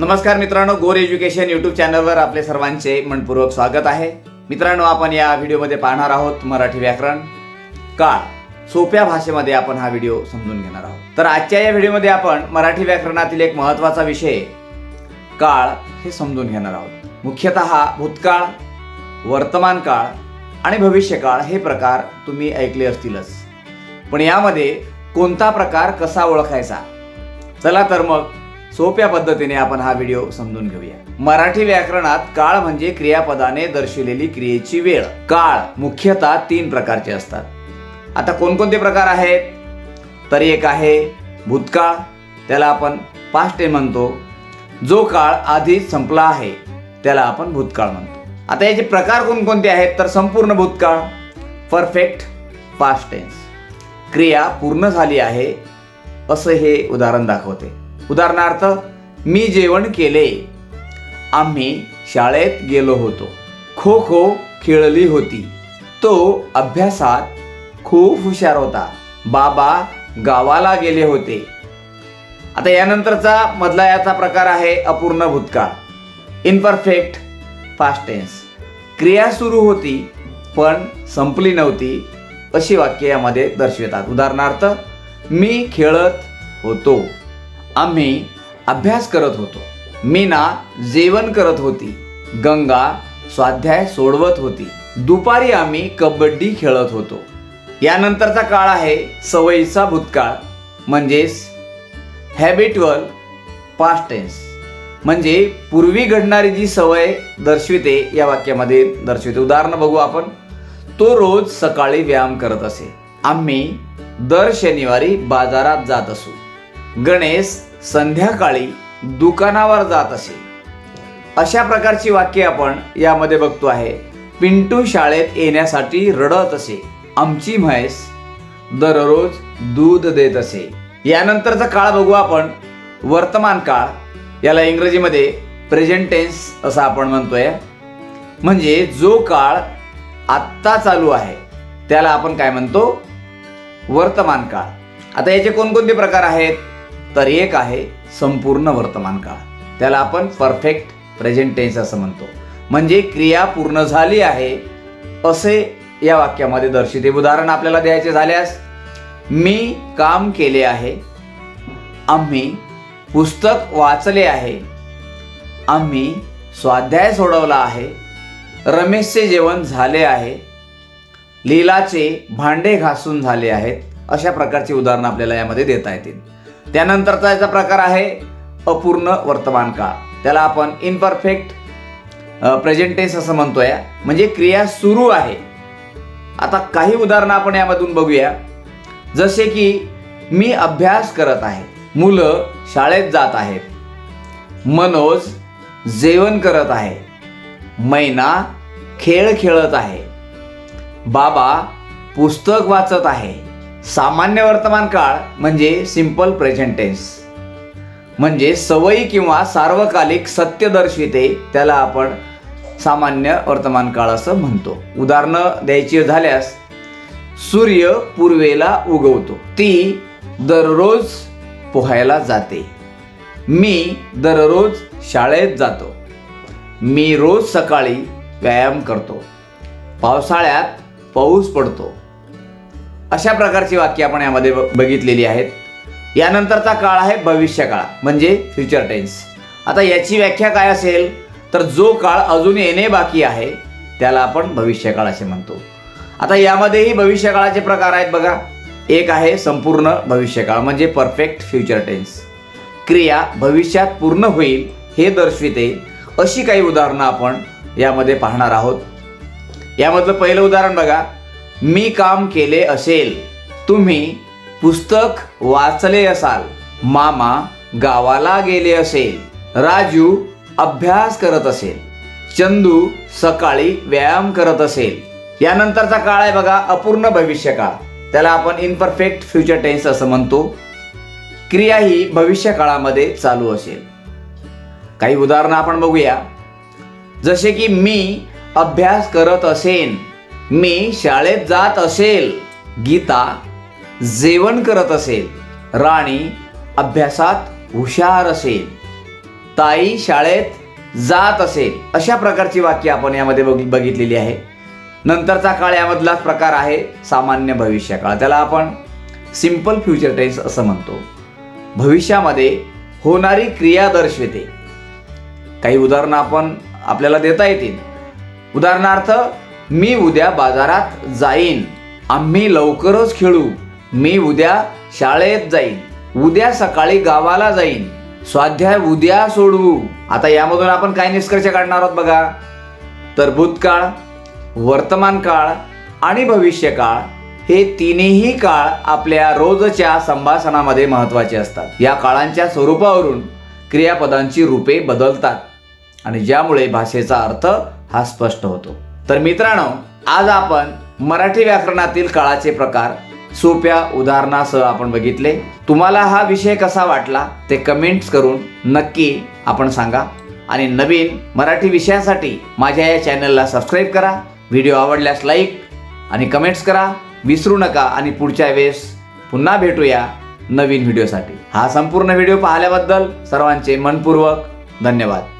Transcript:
नमस्कार मित्रांनो गोर एज्युकेशन यूट्यूब चॅनलवर आपले सर्वांचे मनपूर्वक स्वागत आहे. मित्रांनो आपण या व्हिडिओमध्ये पाहणार आहोत मराठी व्याकरण काळ. सोप्या भाषेमध्ये आपण हा व्हिडिओ समजून घेणार आहोत. तर आजच्या या व्हिडिओमध्ये आपण मराठी व्याकरणातील एक महत्त्वाचा विषय काळ हे समजून घेणार आहोत. मुख्यतः भूतकाळ वर्तमान काळ आणि भविष्यकाळ हे प्रकार तुम्ही ऐकले असतीलच. पण यामध्ये कोणता प्रकार कसा ओळखायचा? चला तर मग सोप्या पद्धतीने आपण हा व्हिडिओ समजून घेऊया. मराठी व्याकरणात काळ म्हणजे क्रियापदाने दर्शविलेली क्रियेची वेळ. काळ मुख्यतः तीन प्रकारचे असतात. आता कोणकोणते प्रकार आहेत? तर एक आहे भूतकाळ त्याला आपण पास्ट म्हणतो. जो काळ आधीच संपला आहे त्याला आपण भूतकाळ म्हणतो. आता याचे प्रकार कोणकोणते आहेत? तर संपूर्ण भूतकाळ परफेक्ट पास्ट टेन्स क्रिया पूर्ण झाली आहे असं हे उदाहरण दाखवते. उदाहरणार्थ मी जेवण केले. आम्ही शाळेत गेलो होतो. खो खो खेळली होती. तो अभ्यासात खूप हुशार होता. बाबा गावाला गेले होते. आता यानंतरचा मधला याचा प्रकार आहे अपूर्ण भूतकाळ. इनपरफेक्ट पास्ट टेन्स क्रिया सुरू होती पण संपली नव्हती अशी वाक्य यामध्ये दर्शवितात. उदाहरणार्थ मी खेळत होतो. आम्ही अभ्यास करत होतो. मीना जेवण करत होती. गंगा स्वाध्याय सोडवत होती. दुपारी आम्ही कबड्डी खेळत होतो. यानंतरचा काळ आहे सवयीचा भूतकाळ. म्हणजेच हॅबिट्युअल पास्ट टेन्स म्हणजे पूर्वी घडणारी जी सवय दर्शविते या वाक्यामध्ये दर्शविते. उदाहरण बघू आपण. तो रोज सकाळी व्यायाम करत असे. आम्ही दर शनिवारी बाजारात जात असू. गणेश संध्याकाळी दुकानावर जात असे. अशा प्रकारची वाक्य आपण यामध्ये बघतो आहे. पिंटू शाळेत येण्यासाठी रडत असे. आमची म्हैस दररोज दूध देत असे. यानंतरचा काळ बघू आपण. वर्तमान काळ याला इंग्रजीमध्ये प्रेझेंट टेन्स असं आपण म्हणतोय. म्हणजे जो काळ आत्ता चालू आहे त्याला आपण काय म्हणतो? वर्तमान काळ. आता याचे कोणकोणते प्रकार आहेत? तर एक आहे संपूर्ण वर्तमान काळ. त्याला आपण परफेक्ट प्रेझेंट टेन्स असं म्हणतो. म्हणजे क्रिया पूर्ण झाली आहे असे या वाक्यामध्ये दर्शिते. उदाहरण आपल्याला द्यायचे झाल्यास मी काम केले आहे आम्ही पुस्तक वाचले आहे आम्ही स्वाध्याय सोडवला आहे रमेशचे जेवण झाले आहे लीलाचे भांडे घासून झाले आहेत अशा प्रकारची उदाहरणं आपल्याला यामध्ये देता येतील. त्यानंतरचा याचा प्रकार आहे अपूर्ण वर्तमान काळ. त्याला आपण इनपरफेक्ट प्रेझेंटेन्स असं म्हणतोय. म्हणजे क्रिया सुरू आहे. आता काही उदाहरणं आपण यामधून बघूया. जसे की मी अभ्यास करत आहे. मुलं शाळेत जात आहेत. मनोज जेवण करत आहे. मैना खेळ खेळत आहे. बाबा पुस्तक वाचत आहे. सामान्य वर्तमान काळ म्हणजे सिंपल प्रेझेंट टेन्स म्हणजे सवयी किंवा सार्वकालिक सत्य दर्शविते त्याला आपण सामान्य वर्तमान काळ असं म्हणतो. उदाहरणं द्यायची झाल्यास सूर्य पूर्वेला उगवतो. ती दररोज पोहायला जाते. मी दररोज शाळेत जातो. मी रोज सकाळी व्यायाम करतो. पावसाळ्यात पाऊस पडतो. अशा प्रकारची वाक्य आपण यामध्ये ब- बघितलेली आहेत. यानंतरचा काळ आहे भविष्यकाळ म्हणजे फ्युचर टेन्स आता याची व्याख्या काय असेल? तर जो काळ अजून येणे बाकी आहे त्याला आपण भविष्यकाळ असे म्हणतो. आता यामध्येही भविष्यकाळाचे प्रकार आहेत बघा. एक आहे संपूर्ण भविष्यकाळ म्हणजे परफेक्ट फ्युचर टेन्स क्रिया भविष्यात पूर्ण होईल हे दर्शविते. अशी काही उदाहरणं आपण यामध्ये पाहणार आहोत. यामधलं पहिलं उदाहरण बघा. मी काम केले असेल. तुम्ही पुस्तक वाचले असाल. मामा गावाला गेले असेल. राजू अभ्यास करत असेल. चंदू सकाळी व्यायाम करत असेल. यानंतरचा काळ आहे बघा अपूर्ण भविष्यकाळ. त्याला आपण इनपरफेक्ट फ्युचर टेन्स असं म्हणतो. क्रिया ही भविष्य काळामध्ये चालू असेल. काही उदाहरणं आपण बघूया. जसे की मी अभ्यास करत असेन. मी शाळेत जात असेल गीता जेवण करत असेल राणी अभ्यासात हुशार असेल ताई शाळेत जात असेल अशा प्रकारची वाक्य आपण यामध्ये बघ- बघितलेली आहे. नंतरचा काळ यामधलाच प्रकार आहे सामान्य भविष्य काळ त्याला आपण सिंपल फ्युचर टेन्स असं म्हणतो. भविष्यामध्ये होणारी क्रिया दर्शविते. काही उदाहरणं आपण आपल्याला देता येतील. उदाहरणार्थ मी उद्या बाजारात जाईन. आम्ही लवकरच खेळू. मी उद्या शाळेत जाईन. उद्या सकाळी गावाला जाईन. स्वाध्याय उद्या सोडवू. आता यामधून आपण काय निष्कर्ष काढणार आहोत बघा. तर भूतकाळ वर्तमान काळ आणि भविष्यकाळ हे तिन्ही काळ आपल्या रोजच्या संभाषणामध्ये महत्त्वाचे असतात. या काळांच्या स्वरूपावरून क्रियापदांची रूपे बदलतात. आणि ज्यामुळे भाषेचा अर्थ हा स्पष्ट होतो. तर मित्रांनो आज आपण मराठी व्याकरणातील काळाचे प्रकार सोप्या उदाहरणासह आपण बघितले. तुम्हाला हा विषय कसा वाटला ते कमेंट्स करून नक्की आपण सांगा. आणि नवीन मराठी विषयासाठी माझ्या या चॅनलला सबस्क्राईब करा व्हिडिओ आवडल्यास लाईक आणि कमेंट्स करा. विसरू नका आणि पुढच्या वेळेस पुन्हा भेटूया नवीन व्हिडिओसाठी हा संपूर्ण व्हिडिओ पाहिल्याबद्दल सर्वांचे मनपूर्वक धन्यवाद.